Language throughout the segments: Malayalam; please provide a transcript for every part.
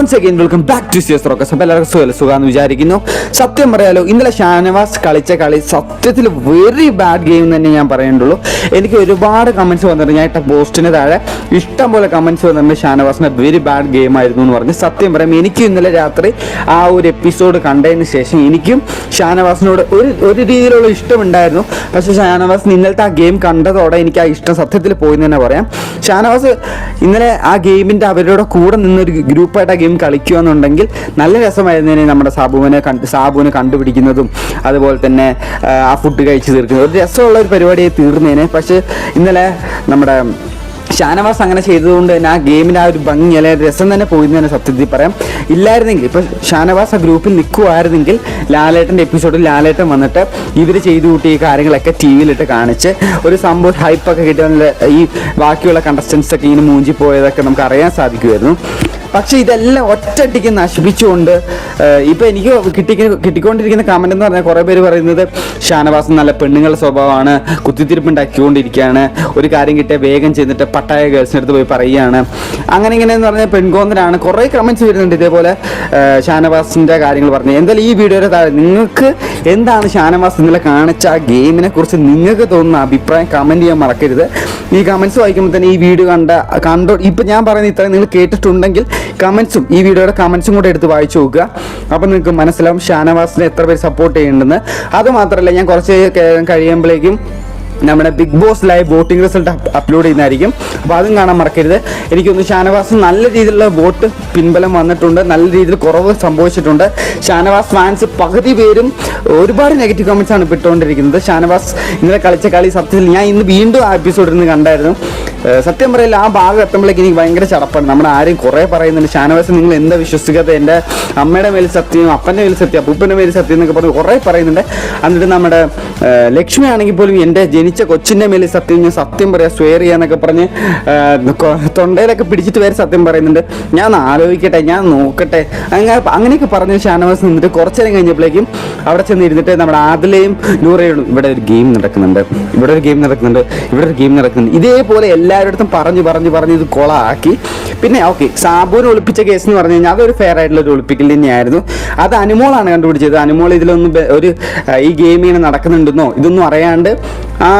Once again welcome back to സിയസ് റോക്കസ് അപ്പോൾ എല്ലാവർക്കും സുഖം സുഖമെന്ന് വിചാരിക്കുന്നു. സത്യം പറയാലോ ഇന്നലെ ഷാനവാസ് കളിച്ച കളി സത്യത്തിൽ വെരി ബാഡ് ഗെയിം തന്നെ ഞാൻ പറയേണ്ടുള്ളൂ എനിക്ക് ഒരുപാട് കമൻസ് വന്നിട്ടുണ്ട്. ഞാൻ ഇട്ട പോസ്റ്റിന് താഴെ ഇഷ്ടം പോലെ കമൻസ് വന്നിട്ടുണ്ട് ഷാനവാസിന്റെ വെരി ബാഡ് ഗെയിം ആയിരുന്നു എന്ന് പറഞ്ഞ്. സത്യം പറയാം എനിക്കും ഇന്നലെ രാത്രി ആ ഒരു എപ്പിസോഡ് കണ്ടതിന് ശേഷം എനിക്കും ഷാനവാസിനോട് ഒരു ഒരു രീതിയിലുള്ള ഇഷ്ടമുണ്ടായിരുന്നു. പക്ഷേ ഷാനവാസ് ഇന്നലത്തെ ആ ഗെയിം കണ്ടതോടെ എനിക്ക് ആ ഇഷ്ടം സത്യത്തിൽ പോയി എന്ന് തന്നെ പറയാം. ഷാനവാസ് ഇന്നലെ ആ ഗെയിമിന്റെ അവരുടെ കൂടെ നിന്നൊരു ഗ്രൂപ്പായിട്ട് ആ ഗെയിം കളിക്കുക എന്നുണ്ടെങ്കിൽ നല്ല രസമായിരുന്നതിനെ നമ്മുടെ സാബുവിനെ കണ്ട് സാബുവിനെ കണ്ടുപിടിക്കുന്നതും അതുപോലെ തന്നെ ആ, ഫുഡ് കഴിച്ച് തീർക്കുന്നത്. ഒരു രസമുള്ള ഒരു പരിപാടിയായി തീർന്നേനെ. പക്ഷേ ഇന്നലെ നമ്മുടെ ഷാനവാസ് അങ്ങനെ ചെയ്തതുകൊണ്ട് തന്നെ ആ ഗെയിമിന് ആ ഒരു ഭംഗി അല്ലെങ്കിൽ രസം തന്നെ പോയി എന്ന് തന്നെ സത്യത്തിൽ പറയാം. ഇല്ലായിരുന്നെങ്കിൽ ഇപ്പം ഷാനവാസ് ആ ഗ്രൂപ്പിൽ നിൽക്കുമായിരുന്നെങ്കിൽ ലാലേട്ടന്റെ എപ്പിസോഡിൽ ലാലേട്ടൻ വന്നിട്ട് ഇവർ ചെയ്തു കൂട്ടിയ കാര്യങ്ങളൊക്കെ ടി വിയിലിട്ട് കാണിച്ച് ഒരു സംഭവം ഹൈപ്പൊക്കെ കിട്ടിയ ഈ ബാക്കിയുള്ള കണ്ടസ്റ്റൻസ് ഒക്കെ ഇങ്ങനെ മൂഞ്ചി പോയതൊക്കെ നമുക്ക് അറിയാൻ സാധിക്കുമായിരുന്നു പക്ഷെ ഇതെല്ലാം ഒറ്റയടിക്ക് നശിപ്പിച്ചുകൊണ്ട് ഇപ്പം എനിക്ക് കിട്ടി കിട്ടിക്കൊണ്ടിരിക്കുന്ന കമന്റ് എന്ന് പറഞ്ഞാൽ കുറേ പേര് പറയുന്നത് ഷാനവാസ് നല്ല പെണ്ണുങ്ങളുടെ സ്വഭാവമാണ് കുത്തിത്തിരിപ്പുണ്ടാക്കിക്കൊണ്ടിരിക്കുകയാണ് ഒരു കാര്യം കിട്ടിയാൽ വേഗം ചെന്നിട്ട് പട്ടായ ഗേൾസിന്റെ അടുത്ത് പോയി പറയുകയാണ്. അങ്ങനെ ഇങ്ങനെ എന്ന് പറഞ്ഞാൽ പെൺകോന്തനാണ് കുറേ കമന്റ്സ് വരുന്നുണ്ട് ഇതേപോലെ ഷാനവാസിന്റെ കാര്യങ്ങൾ പറഞ്ഞു. എന്തായാലും ഈ വീഡിയോയുടെ താഴെ നിങ്ങൾക്ക് എന്താണ് ഷാനവാസ് ഇന്നലെ കാണിച്ച ആ ഗെയിമിനെ കുറിച്ച് നിങ്ങൾക്ക് തോന്നുന്ന അഭിപ്രായം കമന്റ് ചെയ്യാൻ മറക്കരുത്. ഈ കമന്റ്സ് വായിക്കുമ്പോൾ തന്നെ ഈ വീഡിയോ കണ്ട കണ്ടോ ഇപ്പം ഞാൻ പറയുന്ന ഇത്രയും നിങ്ങൾ കേട്ടിട്ടുണ്ടെങ്കിൽ കമന്റ്സും ഈ വീഡിയോയുടെ കമന്റ്സും കൂടെ എടുത്ത് വായിച്ചു നോക്കുക. അപ്പം നിങ്ങൾക്ക് മനസ്സിലാവും ഷാനവാസിനെ എത്ര പേര് സപ്പോർട്ട് ചെയ്യുന്നുണ്ടെന്ന്. അത് മാത്രമല്ല ഞാൻ കുറച്ച് കഴിയുമ്പോഴേക്കും നമ്മുടെ Bigg Boss live voting result upload ചെയ്യുന്നതായിരിക്കും. അപ്പോൾ അതും കാണാൻ മറക്കരുത്. എനിക്കൊന്ന് ഷാനവാസ് നല്ല രീതിയിലുള്ള വോട്ട് പിൻബലം വന്നിട്ടുണ്ട്. നല്ല രീതിയിൽ കുറവ് സംഭവിച്ചിട്ടുണ്ട്. ഷാനവാസ് ഫാൻസ് പകുതി പേരും ഒരുപാട് നെഗറ്റീവ് കമൻസ് ആണ് ഇട്ടുകൊണ്ടിരിക്കുന്നത്. ഷാനവാസ് ഇന്നലെ കളിച്ച കളി സത്യത്തിൽ ഞാൻ ഇന്ന് വീണ്ടും ആ എപ്പിസോഡിൽ നിന്ന് കണ്ടായിരുന്നു. സത്യം പറയില്ല ആ ഭാഗം എത്തുമ്പോഴേക്ക് എനിക്ക് ഭയങ്കര ചടപ്പാണ്. നമ്മുടെ ആരെയും കുറേ പറയുന്നുണ്ട്. ഷാനവാസ് നിങ്ങൾ എന്താ വിശ്വസിക്കാത്ത എന്റെ അമ്മയുടെ മേൽ സത്യം അപ്പന്റെ മേൽ സത്യം അപ്പൂപ്പന്റെ മേൽ സത്യം എന്നൊക്കെ പറഞ്ഞ് കുറേ പറയുന്നുണ്ട്. എന്നിട്ട് നമ്മുടെ ലക്ഷ്മി ആണെങ്കിൽ പോലും എന്റെ ജനിച്ച കൊച്ചിന്റെ മേലെ സത്യം ഞാൻ സത്യം പറയാം സ്വെയർ ചെയ്യാന്നൊക്കെ പറഞ്ഞ് തൊണ്ടയിലൊക്കെ പിടിച്ചിട്ട് വരെ സത്യം പറയുന്നുണ്ട്. ഞാൻ ആലോചിക്കട്ടെ ഞാൻ നോക്കട്ടെ. അങ്ങനെ അങ്ങനെയൊക്കെ പറഞ്ഞ് ഷാനവാസ് നിന്നിട്ട് കുറച്ച് നേരം കഴിഞ്ഞപ്പോഴേക്കും അവിടെ ചെന്ന് ഇരുന്നിട്ട് നമ്മുടെ ആദിലയും നൂറയും ഇവിടെ ഒരു ഗെയിം നടക്കുന്നുണ്ട്. ഇവിടെ ഒരു ഗെയിം നടക്കുന്നുണ്ട്. ഇവിടെ ഒരു ഗെയിം നടക്കുന്നുണ്ട്. ഇതേപോലെ എല്ലാവരുടെ പറഞ്ഞു പറഞ്ഞു പറഞ്ഞ് ഇത് കൊളാക്കി. പിന്നെ ഓക്കെ സാബുവിനെ ഒളിപ്പിച്ച കേസ് എന്ന് പറഞ്ഞു കഴിഞ്ഞാൽ അതൊരു ഫെയർ ആയിട്ടുള്ള ഒരു ഒളിപ്പിക്കൽ തന്നെയായിരുന്നു. അത് അനുമോളാണ് കണ്ടുപിടിച്ചത്. അനുമോൾ ഇതിലൊന്നും ഒരു ഈ ഗെയിം ഇങ്ങനെ നടക്കുന്നുണ്ടെന്നോ ഇതൊന്നും അറിയാണ്ട് ആ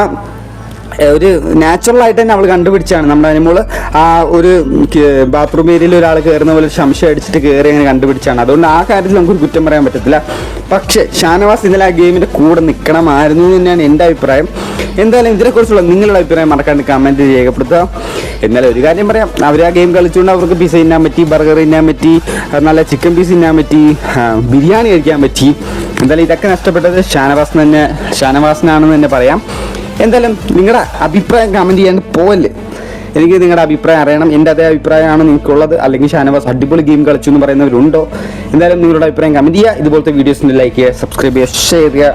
ഒരു നാച്ചുറൽ ആയിട്ട് തന്നെ അവൾ കണ്ടുപിടിച്ചാണ്. നമ്മുടെ അനുമോൾ ആ ഒരു ബാത്റൂം ഏരിയയിൽ ഒരാൾ കയറുന്ന പോലെ സംശയം അടിച്ചിട്ട് കയറി അങ്ങനെ കണ്ടുപിടിച്ചാണ്. അതുകൊണ്ട് ആ കാര്യത്തിൽ നമുക്കൊരു കുറ്റം പറയാൻ പറ്റത്തില്ല. പക്ഷേ ഷാനവാസ് ഇന്നലെ ആ ഗെയിമിന്റെ കൂടെ നിൽക്കണമായിരുന്നു തന്നെയാണ് എന്റെ അഭിപ്രായം. എന്തായാലും ഇതിനെക്കുറിച്ചുള്ള നിങ്ങളുടെ അഭിപ്രായം മറക്കാണ്ട് കമന്റ് രേഖപ്പെടുത്തുക. എന്നാലും ഒരു കാര്യം പറയാം. അവർ ആ ഗെയിം കളിച്ചുകൊണ്ട് അവർക്ക് പിസ തിന്നാൻ പറ്റി ബർഗർ തിന്നാൻ പറ്റി നല്ല ചിക്കൻ പീസ് തിന്നാൻ പറ്റി ബിരിയാണി കഴിക്കാൻ പറ്റി. എന്തായാലും ഇതൊക്കെ നഷ്ടപ്പെട്ടത് ഷാനവാസ് തന്നെ ഷാനവാസിനാണെന്ന് തന്നെ പറയാം. എന്തായാലും നിങ്ങളുടെ അഭിപ്രായം കമന്റ് ചെയ്യാണ്ട് പോവല്ലേ. എനിക്ക് നിങ്ങളുടെ അഭിപ്രായം അറിയണം. എന്റെ അതേ അഭിപ്രായമാണ് നിങ്ങൾക്കുള്ളത്. അല്ലെങ്കിൽ ഷാനവാസ് അടിപൊളി ഗെയിം കളിച്ചു എന്ന് പറയുന്നവരുണ്ടോ? എന്തായാലും നിങ്ങളുടെ അഭിപ്രായം കമന്റ് ചെയ്യുക. ഇതുപോലത്തെ വീഡിയോസിന്റെ ലൈക്ക് ചെയ്യുക സബ്സ്ക്രൈബ് ചെയ്യുക ഷെയർ ചെയ്യുക.